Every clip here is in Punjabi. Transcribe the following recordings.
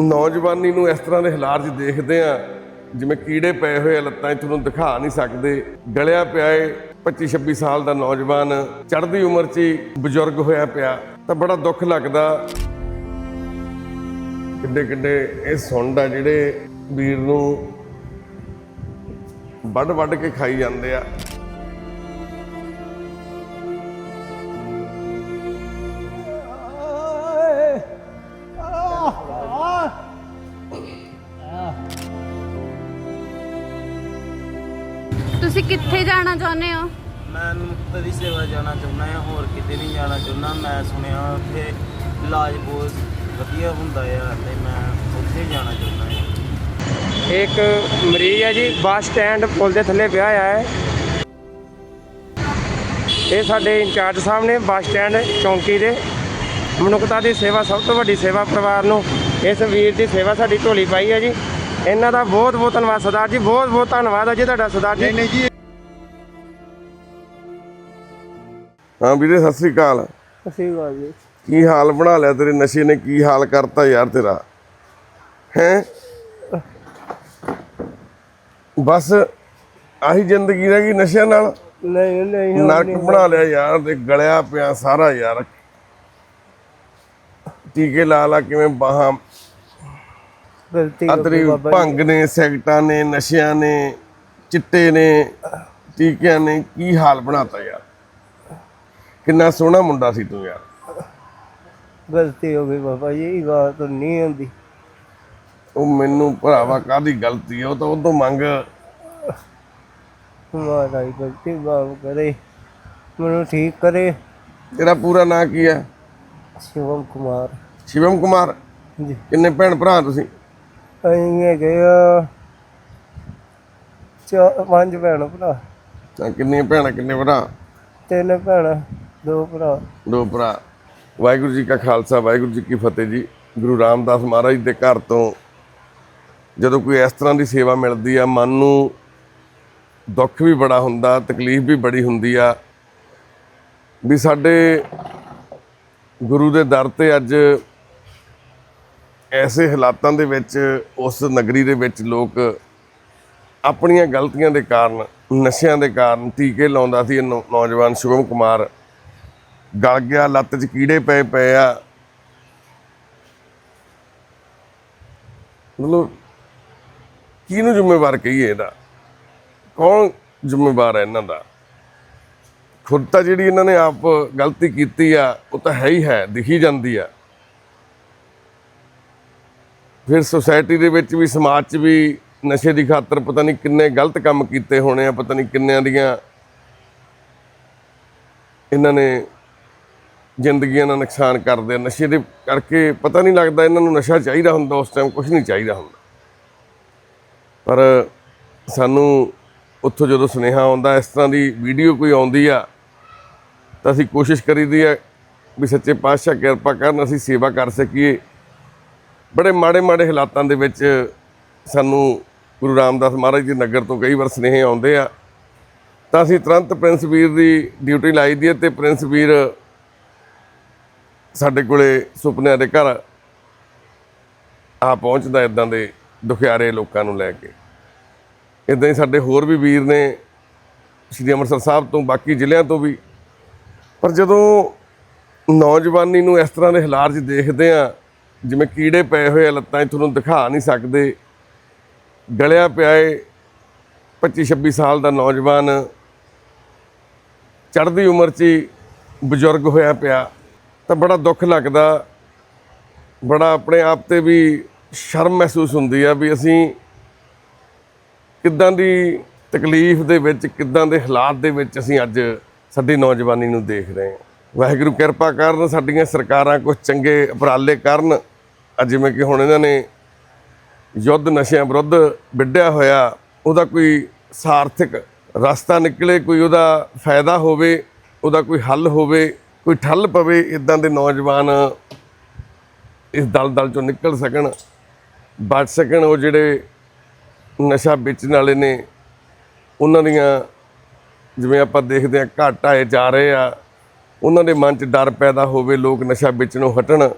ਨੌਜਵਾਨੀ ਨੂੰ ਇਸ ਤਰ੍ਹਾਂ ਦੇ ਹਾਲਾਤ 'ਚ ਦੇਖਦੇ ਆ ਜਿਵੇਂ ਕੀੜੇ ਪਏ ਹੋਏ ਆ ਲੱਤਾਂ 'ਚ, ਤੁਹਾਨੂੰ ਦਿਖਾ ਨਹੀਂ ਸਕਦੇ। ਗਲਿਆ ਪਿਆ ਏ 25 26 ਸਾਲ ਦਾ ਨੌਜਵਾਨ, ਚੜ੍ਹਦੀ ਉਮਰ 'ਚ ਹੀ ਬਜ਼ੁਰਗ ਹੋਇਆ ਪਿਆ। ਤਾਂ ਬੜਾ ਦੁੱਖ ਲੱਗਦਾ। ਕਿੱਡੇ ਕਿੱਡੇ ਇਹ ਸੁੰਡ ਆ ਜਿਹੜੇ ਵੀਰ ਨੂੰ ਵੱਢ ਵੱਢ ਕੇ ਖਾਈ ਜਾਂਦੇ ਆ। ਤੁਸੀਂ ਕਿੱਥੇ ਜਾਣਾ ਚਾਹੁੰਦੇ ਹੋ? ਮੈਂ ਮੁਕਤ ਦੀ ਸੇਵਾ ਜਾਣਾ ਚਾਹੁੰਦਾ ਹਾਂ ਹੋਰ ਕਿਤੇ ਨਹੀਂ ਜਾਣਾ ਚਾਹੁੰਦਾ। ਮੈਂ ਸੁਣਿਆ ਉੱਥੇ ਇਲਾਜ ਬਹੁਤ ਵਧੀਆ ਹੁੰਦਾ ਆ ਤੇ ਮੈਂ ਉੱਥੇ ਜਾਣਾ ਚਾਹੁੰਦਾ ਹਾਂ। ਇੱਕ ਮਰੀਜ਼ ਹੈ ਜੀ ਬੱਸ ਸਟੈਂਡ ਪੁਲ ਦੇ ਥੱਲੇ ਪਿਆ ਹੋਇਆ ਹੈ। ਇਹ ਸਾਡੇ ਇੰਚਾਰਜ ਸਾਹਿਬ ਨੇ ਬੱਸ ਸਟੈਂਡ ਚੌਂਕੀ ਦੇ। ਮਨੁੱਖਤਾ ਦੀ ਸੇਵਾ ਸਭ ਤੋਂ ਵੱਡੀ ਸੇਵਾ ਪਰਿਵਾਰ ਨੂੰ ਇਸ ਵੀਰ ਦੀ ਸੇਵਾ ਸਾਡੀ ਢੋਲੀ ਪਾਈ ਹੈ ਜੀ। ਇਹਨਾਂ ਦਾ ਬਹੁਤ ਬਹੁਤ ਧੰਨਵਾਦ ਸਰਦਾਰ ਜੀ ਬਹੁਤ ਬਹੁਤ ਧੰਨਵਾਦ ਹੈ ਜੀ ਤੁਹਾਡਾ ਸਰਦਾਰ ਜੀ। ਨਹੀਂ ਜੀ। ਹਾਂ ਵੀਰੇ ਸਤਿ ਸ੍ਰੀ ਅਕਾਲ। ਜੀ। ਕੀ ਹਾਲ ਬਣਾ ਲਿਆ ਤੇਰੇ ਨਸ਼ੇ ਨੇ? ਕੀ ਹਾਲ ਕਰਤਾ ਯਾਰ ਤੇਰਾ? ਹੈ? ਬਸ ਆਹੀ ਜ਼ਿੰਦਗੀ ਰਹਿ ਗਈ ਨਸ਼ਿਆਂ ਨਾਲ। ਨਹੀਂ ਨਹੀਂ ਨਰਕ ਬਣਾ ਲਿਆ ਯਾਰ ਤੇ ਗਲਿਆ ਪਿਆ ਸਾਰਾ ਯਾਰ। ਟੀਕੇ ਲਾ ਲਾ ਕਿਵੇਂ ਬਾਹਾਂ ਗਲਤੀ ਅਤਰੀ ਭੰਗ ਨੇ ਸਿਗਟਾਂ ਨੇ ਨਸ਼ਿਆਂ ਨੇ ਚਿੱਟੇ ਨੇ ਟੀਕਿਆਂ ਨੇ ਕੀ ਹਾਲ ਬਣਾਤਾ ਯਾਰ? ਕਿੰਨਾ ਸੋਹਣਾ ਮੁੰਡਾ ਸੀ ਤੂੰ ਯਾਰ। ਗਲਤੀ ਹੋ ਗਈ ਬਾਬਾ ਜੀ ਇਹ ਬਾਤ ਨਹੀਂ ਹੁੰਦੀ। ਉਹ ਮੈਨੂੰ ਭਰਾਵਾ ਕਾਦੀ ਗਲਤੀ ਹੈ ਉਹ ਤਾਂ ਉਹ ਤੋਂ ਮੰਗ। ਮਹਾਰਾਜ ਗਲਤੀ ਮਾਫ ਕਰੇ ਮੈਨੂੰ ਠੀਕ ਕਰੇ। ਤੇਰਾ ਪੂਰਾ ਨਾਂ ਕੀ ਹੈ ਸ਼ਿਵਮ ਕੁਮਾਰ। ਸ਼ਿਵਮ ਕੁਮਾਰ? ਜੀ। ਕਿੰਨੇ ਭੈਣ ਭਰਾ ਤੁਸੀਂ? ਅਸੀਂ ਹੈਗੇ ਆ ਚਾ ਪੰਜ ਭੈਣ ਭਰਾ। ਤਾਂ ਕਿੰਨੀਆਂ ਭੈਣਾਂ ਕਿੰਨੇ ਭਰਾ? ਤਿੰਨ ਭੈਣਾਂ ਦੋ ਭਰਾ। ਦੋ ਭਰਾ। ਵਾਹਿਗੁਰੂ ਜੀ ਕਾ ਖਾਲਸਾ ਵਾਹਿਗੁਰੂ ਜੀ ਕੀ ਫਤਿਹ ਜੀ। ਗੁਰੂ ਰਾਮਦਾਸ ਮਹਾਰਾਜ ਦੇ ਘਰ ਤੋਂ ਜਦੋਂ ਕੋਈ ਇਸ ਤਰ੍ਹਾਂ ਦੀ ਸੇਵਾ ਮਿਲਦੀ ਆ ਮਨ ਨੂੰ ਦੁੱਖ ਵੀ ਬੜਾ ਹੁੰਦਾ ਤਕਲੀਫ ਵੀ ਬੜੀ ਹੁੰਦੀ ਆ। ਵੀ ਸਾਡੇ ਗੁਰੂ ਦੇ ਦਰ ਤੇ ਅੱਜ ਐਸੇ ਹਾਲਾਤਾਂ ਦੇ ਵਿੱਚ ਉਸ ਨਗਰੀ ਦੇ ਵਿੱਚ ਲੋਕ ਆਪਣੀਆਂ ਗਲਤੀਆਂ ਦੇ ਕਾਰਨ, ਨਸ਼ਿਆਂ ਦੇ ਕਾਰਨ ਟੀਕੇ ਲਾਉਂਦਾ ਸੀ। ਇਹ ਨੌ- ਨੌਜਵਾਨ ਸ਼ੁਭਮ ਕੁਮਾਰ ਗਲ ਗਿਆ, ਲੱਤ 'ਚ ਕੀੜੇ ਪਏ ਪਏ ਆ। ਮਤਲਬ ਕਿਹਨੂੰ ਜ਼ਿੰਮੇਵਾਰ ਕਹੀਏ ਇਹਦਾ? ਕੌਣ ਜ਼ਿੰਮੇਵਾਰ ਹੈ ਇਹਨਾਂ ਦਾ? ਖੁਦ ਤਾਂ ਜਿਹੜੀ ਇਹਨਾਂ ਨੇ ਆਪ ਗਲਤੀ ਕੀਤੀ ਆ, ਉਹ ਤਾਂ ਹੈ ਹੀ ਹੈ, ਦਿਖੀ ਜਾਂਦੀ ਆ। ਫਿਰ ਸੋਸਾਇਟੀ ਦੇ ਵਿੱਚ ਵੀ, ਸਮਾਜ 'ਚ ਵੀ ਨਸ਼ੇ ਦੀ ਖਾਤਰ ਪਤਾ ਨਹੀਂ ਕਿੰਨੇ ਗਲਤ ਕੰਮ ਕੀਤੇ ਹੋਣੇ ਆ, ਪਤਾ ਨਹੀਂ ਕਿੰਨਿਆਂ ਦੀਆਂ ਇਹਨਾਂ ਨੇ ਜ਼ਿੰਦਗੀਆਂ ਦਾ ਨੁਕਸਾਨ ਕਰਦੇ ਆ। ਨਸ਼ੇ ਦੇ ਕਰਕੇ ਪਤਾ ਨਹੀਂ ਲੱਗਦਾ ਇਹਨਾਂ ਨੂੰ ਨਸ਼ਾ ਚਾਹੀਦਾ ਹੁੰਦਾ ਉਸ ਟਾਈਮ ਕੁਝ ਨਹੀਂ ਚਾਹੀਦਾ ਹੁੰਦਾ। ਪਰ ਸਾਨੂੰ ਉੱਥੋਂ ਜਦੋਂ ਸੁਨੇਹਾ ਆਉਂਦਾ, ਇਸ ਤਰ੍ਹਾਂ ਦੀ ਵੀਡੀਓ ਕੋਈ ਆਉਂਦੀ ਆ, ਤਾਂ ਅਸੀਂ ਕੋਸ਼ਿਸ਼ ਕਰੀਦੀ ਆ ਵੀ ਸੱਚੇ ਪਾਤਸ਼ਾਹ ਕਿਰਪਾ ਕਰਨ, ਅਸੀਂ ਸੇਵਾ ਕਰ ਸਕੀਏ। ਬੜੇ ਮਾੜੇ ਮਾੜੇ ਹਾਲਾਤਾਂ ਦੇ ਵਿੱਚ ਸਾਨੂੰ ਗੁਰੂ ਰਾਮਦਾਸ ਮਹਾਰਾਜ ਦੇ ਨਗਰ ਤੋਂ ਕਈ ਵਾਰ ਸੁਨੇਹੇ ਆਉਂਦੇ ਆ। ਤਾਂ ਅਸੀਂ ਤੁਰੰਤ ਪ੍ਰਿੰਸ ਵੀਰ ਦੀ ਡਿਊਟੀ ਲਾਈ ਦੀ ਹੈ ਤੇ ਪ੍ਰਿੰਸ ਵੀਰ ਸਾਡੇ ਕੋਲੇ ਸੁਪਨਿਆਂ ਦੇ ਘਰ ਆ ਪਹੁੰਚਦਾ ਇਦਾਂ ਦੇ ਦੁਖਿਆਰੇ ਲੋਕਾਂ ਨੂੰ ਲੈ ਕੇ। ਇਦਾਂ ਹੀ ਸਾਡੇ ਹੋਰ ਵੀ ਵੀਰ ਨੇ ਸ਼੍ਰੀ ਅੰਮ੍ਰਿਤਸਰ ਸਾਹਿਬ ਤੋਂ ਬਾਕੀ ਜ਼ਿਲ੍ਹਿਆਂ ਤੋਂ ਵੀ। ਪਰ ਜਦੋਂ ਨੌਜਵਾਨੀ ਨੂੰ ਇਸ ਤਰ੍ਹਾਂ ਦੇ ਹਾਲਾਤ 'ਚ ਦੇਖਦੇ ਆ ਜਿਵੇਂ ਕੀੜੇ ਪਏ ਹੋਏ ਆ ਲੱਤਾਂ 'ਚ ਤੁਹਾਨੂੰ ਦਿਖਾ ਨਹੀਂ ਸਕਦੇ। ਗਲਿਆ ਪਿਆ ਏ 25 26 ਸਾਲ ਦਾ ਨੌਜਵਾਨ, ਚੜ੍ਹਦੀ ਉਮਰ 'ਚ ਹੀ ਬਜ਼ੁਰਗ ਹੋਇਆ ਪਿਆ। ਤਾਂ ਬੜਾ ਦੁੱਖ ਲੱਗਦਾ, ਬੜਾ ਆਪਣੇ ਆਪ ਤੇ ਵੀ ਸ਼ਰਮ ਮਹਿਸੂਸ ਹੁੰਦੀ ਆ ਵੀ ਅਸੀਂ ਕਿੱਦਾਂ ਦੀ ਤਕਲੀਫ ਦੇ ਵਿੱਚ, ਕਿੱਦਾਂ ਦੇ ਹਾਲਾਤ ਦੇ ਵਿੱਚ ਅਸੀਂ ਅੱਜ ਸਾਡੀ ਨੌਜਵਾਨੀ ਨੂੰ ਦੇਖ ਰਹੇ ਹਾਂ। ਵਾਹਿਗੁਰੂ ਕਿਰਪਾ ਕਰਨ ਸਾਡੀਆਂ ਸਰਕਾਰਾਂ ਕੁਝ ਚੰਗੇ ਉਪਰਾਲੇ ਕਰਨ। ਅੱਜ ਜਿਵੇਂ ਕਿ ਹੁਣ ਇਹਨਾਂ ਨੇ ਯੁੱਧ ਨਸ਼ਿਆਂ ਵਿਰੁੱਧ ਵਿੱਢਿਆ ਹੋਇਆ, ਉਹਦਾ ਕੋਈ ਸਾਰਥਿਕ ਰਸਤਾ ਨਿਕਲੇ, ਕੋਈ ਉਹਦਾ ਫਾਇਦਾ ਹੋਵੇ, ਉਹਦਾ ਕੋਈ ਹੱਲ ਹੋਵੇ, ਕੋਈ ਠੱਲ ਪਵੇ, ਇਦਾਂ ਦੇ ਨੌਜਵਾਨ ਇਸ ਦਲਦਲ ਚੋਂ ਨਿਕਲ ਸਕਣ, ਬਚ ਸਕਣ, ਉਹ ਜਿਹੜੇ ਨਸ਼ਾ ਵੇਚਣ ਵਾਲੇ ਨੇ, ਉਹਨਾਂ ਦੀਆਂ ਜਿਵੇਂ ਆਪਾਂ ਦੇਖਦੇ ਹਾਂ ਘਟ ਆਏ ਜਾ ਰਹੇ ਆ, ਉਹਨਾਂ ਦੇ ਮਨ 'ਚ ਡਰ ਪੈਦਾ ਹੋਵੇ, ਲੋਕ ਨਸ਼ਾ ਵੇਚਣੋਂ ਹਟਣ।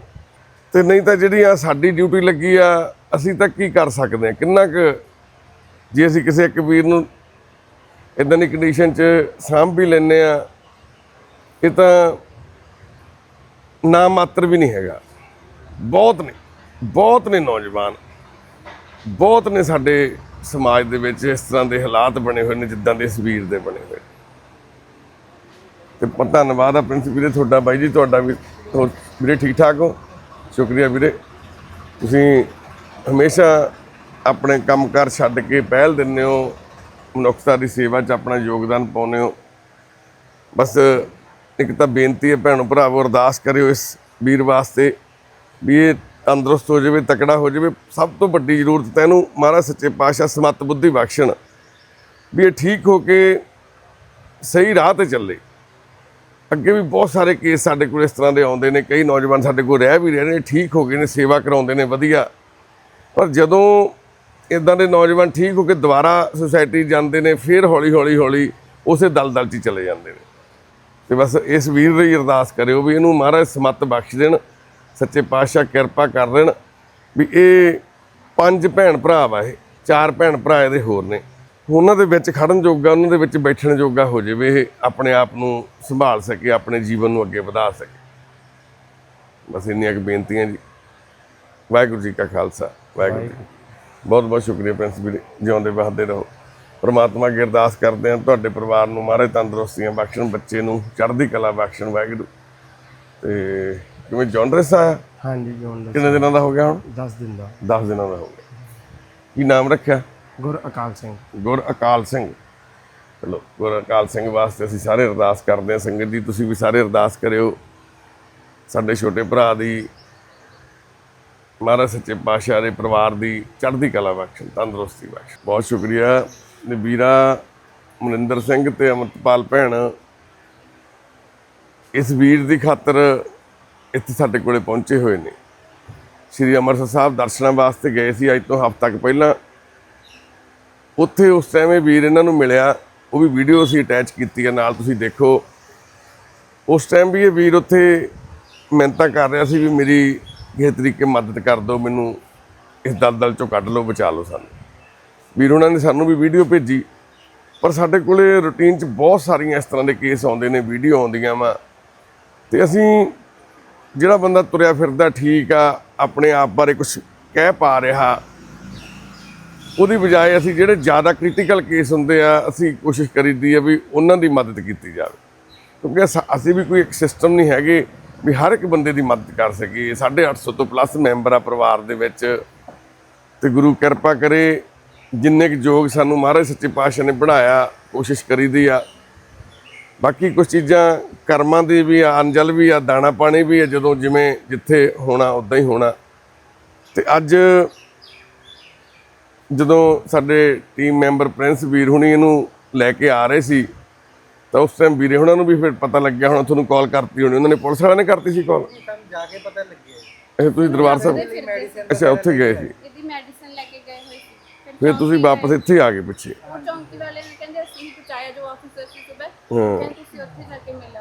ਤੇ ਨਹੀਂ ਤਾਂ ਜਿਹੜੀ ਆ ਸਾਡੀ ਡਿਊਟੀ ਲੱਗੀ ਆ, ਅਸੀਂ ਤਾਂ ਕੀ ਕਰ ਸਕਦੇ ਹਾਂ ਕਿੰਨਾ ਕੁ ਜੇ ਅਸੀਂ ਕਿਸੇ ਇੱਕ ਵੀਰ ਨੂੰ ਇਦਾਂ ਦੀ ਕੰਡੀਸ਼ਨ 'ਚ ਸਾਂਭ ਵੀ ਲੈਨੇ ਆ, ਇਹ ਤਾਂ ਨਾ ਮਾਤਰ ਵੀ ਨਹੀਂ ਹੈਗਾ। ਬਹੁਤ ਨੇ ਬਹੁਤ ਨੇ ਨੌਜਵਾਨ, ਬਹੁਤ ਨੇ ਸਾਡੇ ਸਮਾਜ ਦੇ ਵਿੱਚ ਇਸ ਤਰ੍ਹਾਂ ਦੇ ਹਾਲਾਤ ਬਣੇ ਹੋਏ ਨੇ, ਜਿੱਦਾਂ ਦੇ ਇਸ ਵੀਰ ਦੇ ਬਣੇ ਹੋਏ। ਤੇ ਧੰਨਵਾਦ ਆ ਪ੍ਰਿੰਸ ਵੀਰੇ ਤੁਹਾਡਾ ਬਾਈ ਜੀ, ਤੁਹਾਡਾ ਵੀ, ਹੋਰ ਵੀਰੇ ਠੀਕ ਠਾਕ ਹੋ? ਸ਼ੁਕਰੀਆ ਵੀਰੇ। ਤੁਸੀਂ ਹਮੇਸ਼ਾ ਆਪਣੇ ਕੰਮਕਾਰ ਛੱਡ ਕੇ ਪਹਿਲ ਦਿੰਦੇ ਹੋ, ਮਨੁੱਖਤਾ ਦੀ ਸੇਵਾ 'ਚ ਆਪਣਾ ਯੋਗਦਾਨ ਪਾਉਂਦੇ ਹੋ। ਬਸ ਇੱਕ ਤਾਂ ਬੇਨਤੀ ਹੈ ਭੈਣੋ ਭਰਾਵੋ, ਅਰਦਾਸ ਕਰਿਓ ਇਸ ਵੀਰ ਵਾਸਤੇ ਵੀ ਇਹ ਤੰਦਰੁਸਤ ਹੋ ਜਾਵੇ, ਤਕੜਾ ਹੋ ਜਾਵੇ। ਸਭ ਤੋਂ ਵੱਡੀ ਜ਼ਰੂਰਤ ਤਾਂ ਇਹਨੂੰ ਮਹਾਰਾਜ ਸੱਚੇ ਪਾਤਸ਼ਾਹ ਸਮਤ ਬੁੱਧੀ ਬਖਸ਼ਣ ਵੀ ਇਹ ਠੀਕ ਹੋ ਕੇ ਸਹੀ ਰਾਹ ਤੇ ਚੱਲੇ। ਅੱਗੇ ਵੀ ਬਹੁਤ ਸਾਰੇ ਕੇਸ ਸਾਡੇ ਕੋਲ ਇਸ ਤਰ੍ਹਾਂ ਦੇ ਆਉਂਦੇ ਨੇ, ਕਈ ਨੌਜਵਾਨ ਸਾਡੇ ਕੋਲ ਰਹਿ ਵੀ ਰਹੇ ਨੇ, ਠੀਕ ਹੋ ਗਏ ਨੇ, ਸੇਵਾ ਕਰਾਉਂਦੇ ਨੇ, ਵਧੀਆ। ਪਰ ਜਦੋਂ ਇਦਾਂ ਦੇ ਨੌਜਵਾਨ ਠੀਕ ਹੋ ਕੇ ਦੁਬਾਰਾ ਸੁਸਾਇਟੀ ਜਾਂਦੇ ਨੇ, ਫਿਰ ਹੌਲੀ ਹੌਲੀ ਹੌਲੀ ਉਸੇ ਦਲਦਲ 'ਚ ਹੀ ਚਲੇ ਜਾਂਦੇ ਨੇ। ਤੇ ਬਸ ਇਸ ਵੀਰ ਲਈ ਅਰਦਾਸ ਕਰਿਓ ਵੀ ਇਹਨੂੰ ਮਹਾਰਾਜ ਸਮਤ ਬਖਸ਼ ਦੇਣ, ਸੱਚੇ ਪਾਤਸ਼ਾਹ ਕਿਰਪਾ ਕਰ ਦੇਣ, ਵੀ ਇਹ ਪੰਜ ਭੈਣ ਭਰਾ ਵਾ ਇਹ, ਚਾਰ ਭੈਣ ਭਰਾ ਇਹਦੇ ਹੋਰ ਨੇ। ਉਹਨਾਂ ਦੇ ਵਿੱਚ ਖੜਨ ਜੋਗਾ ਉਹਨਾਂ ਦੇ ਵਿੱਚ ਬੈਠਣ ਜੋਗਾ ਹੋ ਜਾਵੇ ਇਹ ਆਪਣੇ ਆਪ ਨੂੰ ਸੰਭਾਲ ਸਕੇ ਆਪਣੇ ਜੀਵਨ ਨੂੰ ਅੱਗੇ ਵਧਾ ਸਕੇ। ਬਸ ਇੰਨੀਆਂ ਕੁ ਬੇਨਤੀਆਂ ਜੀ। ਵਾਹਿਗੁਰੂ ਜੀ ਕਾ ਖਾਲਸਾ ਵਾਹਿਗੁਰੂ ਜੀ ਬਹੁਤ ਬਹੁਤ ਸ਼ੁਕਰੀਆ ਪ੍ਰਿੰਸ ਵੀਰੇ ਜਿਉਂਦੇ ਵਸਦੇ ਰਹੋ। ਪ੍ਰਮਾਤਮਾ ਅੱਗੇ ਅਰਦਾਸ ਕਰਦੇ ਹਾਂ ਤੁਹਾਡੇ ਪਰਿਵਾਰ ਨੂੰ ਮਹਾਰਾਜ ਤੰਦਰੁਸਤੀਆਂ ਬਖਸ਼ਣ ਬੱਚੇ ਨੂੰ ਚੜ੍ਹਦੀ ਕਲਾ ਬਖਸ਼ਣ ਵਾਹਿਗੁਰੂ। ਤੇ ਕਿਵੇਂ ਜੌਂਡਰਸ ਆਇਆ? ਹਾਂਜੀ ਦਾ ਕਿੰਨੇ ਦਿਨਾਂ ਦਾ ਹੋ ਗਿਆ ਹੁਣ? 10 ਦਿਨ ਦਾ। 10 ਦਿਨਾਂ ਦਾ ਹੋ ਗਿਆ। ਕੀ ਨਾਮ ਰੱਖਿਆ? ਗੁਰ ਅਕਾਲ ਸਿੰਘ। ਗੁਰ ਅਕਾਲ ਸਿੰਘ। ਚਲੋ, ਗੁਰ ਅਕਾਲ ਸਿੰਘ ਵਾਸਤੇ ਅਸੀਂ ਸਾਰੇ ਅਰਦਾਸ ਕਰਦੇ ਹਾਂ। ਸੰਗਤ ਜੀ, ਤੁਸੀਂ ਵੀ ਸਾਰੇ ਅਰਦਾਸ ਕਰਿਓ। ਸਾਡੇ ਛੋਟੇ ਭਰਾ ਦੀ, ਮਹਾਰਾਜ ਸੱਚੇ ਪਾਤਸ਼ਾਹ ਦੇ ਪਰਿਵਾਰ ਦੀ ਚੜ੍ਹਦੀ ਕਲਾ ਬਖਸ਼ਣ, ਤੰਦਰੁਸਤੀ ਬਖਸ਼ ਬਹੁਤ ਸ਼ੁਕਰੀਆ ਨੇ ਵੀਰਾ ਮਨਿੰਦਰ ਸਿੰਘ ਤੇ ਅਮਰਪਾਲ ਭੈਣ। ਇਸ ਵੀਰ ਦੀ ਖਾਤਰ ਇੱਥੇ ਸਾਡੇ ਕੋਲੇ ਪਹੁੰਚੇ ਹੋਏ ਨੇ। ਸ੍ਰੀ ਅੰਮ੍ਰਿਤਸਰ ਸਾਹਿਬ ਦਰਸ਼ਨਾਂ ਵਾਸਤੇ ਗਏ ਸੀ। ਅੱਜ ਤੋਂ ਹਫ਼ਤਾ ਤੱਕ ਪਹਿਲਾਂ ਉੱਥੇ ਉਸ ਟਾਈਮ ਇਹ ਵੀਰ ਇਹਨਾਂ ਨੂੰ ਮਿਲਿਆ, ਉਹ ਵੀ ਵੀਡੀਓ ਅਸੀਂ ਅਟੈਚ ਕੀਤੀ ਹੈ ਨਾਲ ਤੁਸੀਂ ਦੇਖੋ। ਉਸ ਟਾਈਮ ਵੀ ਇਹ ਵੀਰ ਉੱਥੇ ਮਿਹਨਤਾਂ ਕਰ ਰਿਹਾ ਸੀ ਵੀ ਮੇਰੀ ਕਿਸੇ ਤਰੀਕੇ ਮਦਦ ਕਰ ਦਿਓ, ਮੈਨੂੰ ਇਸ ਦਲਦਲ ਚੋਂ ਕੱਢ ਲਓ, ਬਚਾ ਲਓ ਸਾਨੂੰ। ਵੀਰ ਉਹਨਾਂ ਨੇ ਸਾਨੂੰ ਵੀ ਵੀਡੀਓ ਭੇਜੀ, ਪਰ ਸਾਡੇ ਕੋਲੇ ਰੁਟੀਨ 'ਚ ਬਹੁਤ ਸਾਰੀਆਂ ਇਸ ਤਰ੍ਹਾਂ ਦੇ ਕੇਸ ਆਉਂਦੇ ਨੇ ਵੀਡੀਓ ਆਉਂਦੀਆਂ ਵਾ। ਤੇ ਅਸੀਂ ਜਿਹੜਾ ਬੰਦਾ ਤੁਰਿਆ ਫਿਰਦਾ ਠੀਕ ਆ, ਆਪਣੇ ਆਪ ਬਾਰੇ ਕੁਝ ਕਹਿ ਪਾ ਰਿਹਾ ਉਹਦੀ ਬਜਾਏ ਅਸੀਂ ਜਿਹੜੇ ਜ਼ਿਆਦਾ ਕ੍ਰਿਟੀਕਲ ਕੇਸ ਹੁੰਦੇ ਆ, ਅਸੀਂ ਕੋਸ਼ਿਸ਼ ਕਰੀਦੀ ਆ ਵੀ ਉਹਨਾਂ ਦੀ ਮਦਦ ਕੀਤੀ ਜਾਵੇ। ਕਿਉਂਕਿ ਅਸ- ਅਸੀਂ ਵੀ ਕੋਈ ਇੱਕ ਸਿਸਟਮ ਨਹੀਂ ਹੈਗੇ ਵੀ ਹਰ ਇੱਕ ਬੰਦੇ ਦੀ ਮਦਦ ਕਰ ਸਕੀਏ। 850 ਤੋਂ ਪਲੱਸ ਮੈਂਬਰ ਆ ਪਰਿਵਾਰ ਦੇ ਵਿੱਚ। ਤੇ ਗੁਰੂ ਕਿਰਪਾ ਕਰੇ, ਜਿੰਨੇ ਕੁ ਯੋਗ ਸਾਨੂੰ ਮਹਾਰਾਜ ਸੱਚੇ ਪਾਤਸ਼ਾਹ ਨੇ ਪੜਾਇਆ ਕੋਸ਼ਿਸ਼ ਕਰੀਦੀ ਆ। ਬਾਕੀ ਕੁਝ ਚੀਜ਼ਾਂ, ਕਰਮਾਂ ਦੀ ਵੀ ਆ, ਅੰਜਲ ਵੀ ਆ, ਦਾਣਾ ਪਾਣੀ ਵੀ ਆ, ਜਦੋਂ ਜਿਵੇਂ ਜਿੱਥੇ ਹੋਣਾ ਉਦਾਂ ਹੀ ਹੋਣਾ। ਤੇ ਅੱਜ ਜਦੋਂ ਸਾਡੇ ਟੀਮ ਮੈਂਬਰ ਪ੍ਰਿੰਸ ਵੀਰ ਹੁਣੀ ਇਹਨੂੰ ਲੈ ਕੇ ਆ ਰਹੇ ਸੀ ਤਾਂ ਉਸ ਟਾਈਮ ਵੀਰੇ ਹੁਣਾਂ ਨੂੰ ਵੀ ਫਿਰ ਪਤਾ ਲੱਗਿਆ ਹੁਣ ਤੁਹਾਨੂੰ ਕਾਲ ਕਰਤੀ ਹੋਣੀ ਉਹਨਾਂ ਨੇ ਪੁਲਿਸ ਵਾਲਿਆਂ ਨੇ ਕਰਤੀ ਸੀ ਕਾਲ ਜਾ ਕੇ ਪਤਾ ਲੱਗਿਆ ਅੱਛਾ ਤੁਸੀਂ ਦਰਬਾਰ ਸਾਹਿਬ ਅੱਛਾ ਉੱਥੇ ਗਏ ਸੀ। ਇਹਦੀ ਮੈਡੀਸਨ ਲੈ ਕੇ ਗਏ ਹੋਏ ਸੀ। ਫਿਰ ਤੁਸੀਂ ਵਾਪਸ ਇੱਥੇ ਆ ਗਏ ਪਿੱਛੇ। ਉਹ ਚੌਂਕੀ ਵਾਲੇ ਨੇ ਕਹਿੰਦੇ ਅਸੀਂ ਹੀ ਪਹੁੰਚਾਇਆ ਜੋ ਆਫਿਸਰ ਸੀ ਸੁਬਹ ਹਾਂ। ਤੁਸੀਂ ਉੱਥੇ ਜਾ ਕੇ ਮਿਲਾਓ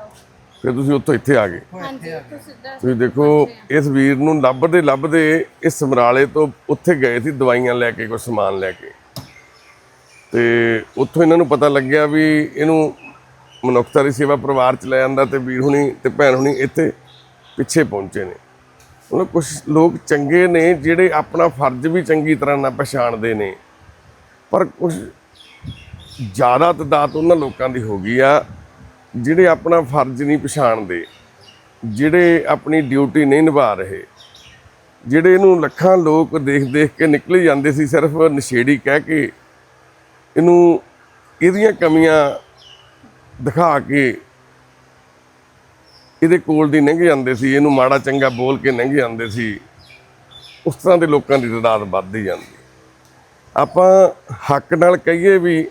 ਫਿਰ ਤੁਸੀਂ ਉੱਥੋਂ ਇੱਥੇ ਆ ਗਏ। ਹਾਂਜੀ ਉੱਥੋਂ ਸਿੱਧਾ ਤੁਸੀਂ ਦੇਖੋ ਇਸ ਵੀਰ ਨੂੰ ਲੱਭਦੇ ਲੱਭਦੇ ਇਸ ਸਮਰਾਲੇ ਤੋਂ ਉੱਥੇ ਗਏ ਸੀ ਦਵਾਈਆਂ ਲੈ ਕੇ ਕੋਈ ਸਮਾਨ ਲੈ ਕੇ। ਤੇ ਉੱਥੋਂ ਇਹਨਾਂ ਨੂੰ ਪਤਾ ਲੱਗਿਆ ਵੀ ਇਹਨੂੰ ਮਨੁੱਖਤਾ ਦੀ ਸੇਵਾ ਪਰਿਵਾਰ ਚ ਲੈ ਜਾਂਦਾ ਤੇ ਵੀਰ ਹੁਣੀ ਤੇ ਭੈਣ ਹੁਣੀ ਇੱਥੇ ਪਿੱਛੇ ਪਹੁੰਚੇ ਨੇ। ਉਹਨਾਂ ਕੁਝ ਲੋਕ ਚੰਗੇ ਨੇ ਜਿਹੜੇ ਆਪਣਾ ਫਰਜ਼ ਵੀ ਚੰਗੀ ਤਰ੍ਹਾਂ ਨਾਲ ਪਛਾਣਦੇ ਨੇ। ਪਰ ਕੁਝ ਜ਼ਿਆਦਾ ਤਦਾਦ ਉਹਨਾਂ ਲੋਕਾਂ ਦੀ ਹੋ ਗਈ ਆ। ਜਿਹੜੇ ਆਪਣਾ ਫਰਜ਼ ਨਹੀਂ ਪਛਾਣਦੇ, ਜਿਹੜੇ ਆਪਣੀ ਡਿਊਟੀ ਨਹੀਂ ਨਿਭਾ ਰਹੇ, ਜਿਹੜੇ ਇਹਨੂੰ ਲੱਖਾਂ ਲੋਕ ਦੇਖ ਦੇਖ ਕੇ ਨਿਕਲੇ ਜਾਂਦੇ ਸੀ ਸਿਰਫ ਨਸ਼ੇੜੀ ਕਹਿ ਕੇ, ਇਹਨੂੰ ਇਹਦੀਆਂ ਕਮੀਆਂ ਦਿਖਾ ਕੇ ਇਹਦੇ ਕੋਲ ਦੀ ਲੰਘ ਜਾਂਦੇ ਸੀ, ਇਹਨੂੰ ਮਾੜਾ ਚੰਗਾ ਬੋਲ ਕੇ ਲੰਘ ਜਾਂਦੇ ਸੀ, ਉਸ ਤਰ੍ਹਾਂ ਦੇ ਲੋਕਾਂ ਦੀ ਤਾਦਾਦ ਵੱਧਦੀ ਜਾਂਦੀ। ਆਪਾਂ ਹੱਕ ਨਾਲ ਕਹੀਏ ਵੀ,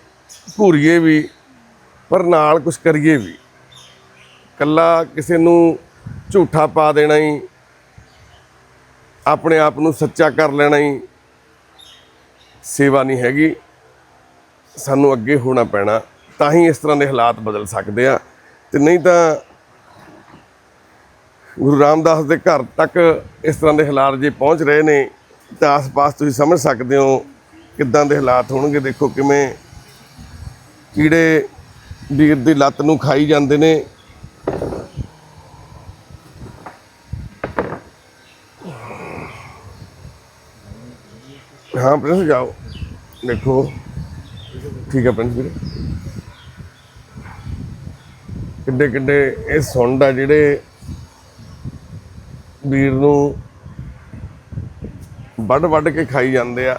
ਘੂਰੀਏ ਵੀ ਪਰ ਨਾਲ ਕੁਝ ਕਰੀਏ ਵੀ। ਕੱਲਾ ਕਿਸੇ ਨੂੰ ਝੂਠਾ ਪਾ ਦੇਣਾ ਹੀ, ਆਪਣੇ ਆਪ ਨੂੰ ਸੱਚਾ ਕਰ ਲੈਣਾ ਹੀ ਸੇਵਾ ਨਹੀਂ ਹੈਗੀ। ਸਾਨੂੰ ਅੱਗੇ ਹੋਣਾ ਪੈਣਾ, ਤਾਂ ਹੀ ਇਸ ਤਰ੍ਹਾਂ ਦੇ ਹਾਲਾਤ ਬਦਲ ਸਕਦੇ ਆ। ਤੇ ਨਹੀਂ ਤਾਂ ਗੁਰੂ ਰਾਮਦਾਸ ਦੇ ਘਰ ਤੱਕ ਇਸ ਤਰ੍ਹਾਂ ਦੇ ਹਾਲਾਤ ਜੇ ਪਹੁੰਚ ਰਹੇ ਨੇ, ਤਾਂ ਆਸ-ਪਾਸ ਤੁਸੀਂ ਸਮਝ ਸਕਦੇ ਹੋ ਕਿੱਦਾਂ ਦੇ ਹਾਲਾਤ ਹੋਣਗੇ। ਦੇਖੋ ਕਿਵੇਂ ਕੀੜੇ ਵੀਰ ਦੀ ਲੱਤ ਨੂੰ ਖਾਈ ਜਾਂਦੇ ਨੇ। ਹਾਂ ਪ੍ਰਿੰਸ, ਜਾਓ। ਦੇਖੋ। ਠੀਕ ਹੈ ਪ੍ਰਿੰਸ ਵੀਰ। ਕਿੱਡੇ ਕਿੱਡੇ ਇਹ ਸੁੰਡ ਆ ਜਿਹੜੇ ਵੀਰ ਨੂੰ ਵੱਢ ਵੱਢ ਕੇ ਖਾਈ ਜਾਂਦੇ ਆ।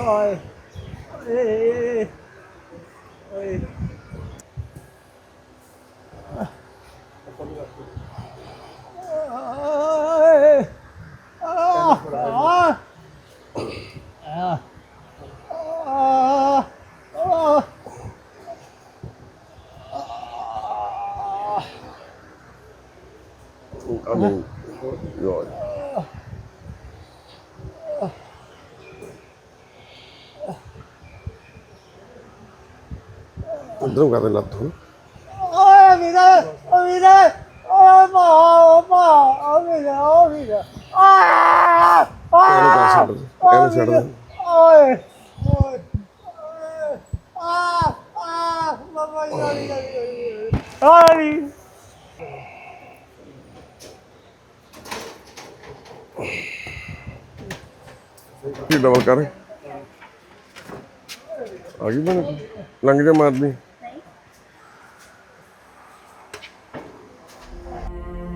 ਆਏ ਏ ਓਏ ਆਏ ਆ ਆ ਆ ਆ I mean, God. ਉਧਰੋਂ ਕਰਦੇ ਲੱਤ ਹੁਣ ਓਏ ਵੀਰੇ ਓ ਵੀਰੇ ਓ ਮਾ ਓ ਮਾ ਓ ਵੀਰੇ ਓ ਵੀਰੇ। ਆ ਇਹਨੂੰ ਕਰ ਛੱਡ ਦੇ ਇਹਨੂੰ ਛੱਡ ਦੇ। ਓਏ ਓਏ ਆ ਆ ਜੀ ਗਾਲੀ ਗਾਲੀ ਆਲੀ ਕੀ ਡਬਲ ਕਰ? ਆ ਗਈ ਬਣ ਲੰਘ ਜਾ ਮਾਰਨੀ। Thank you.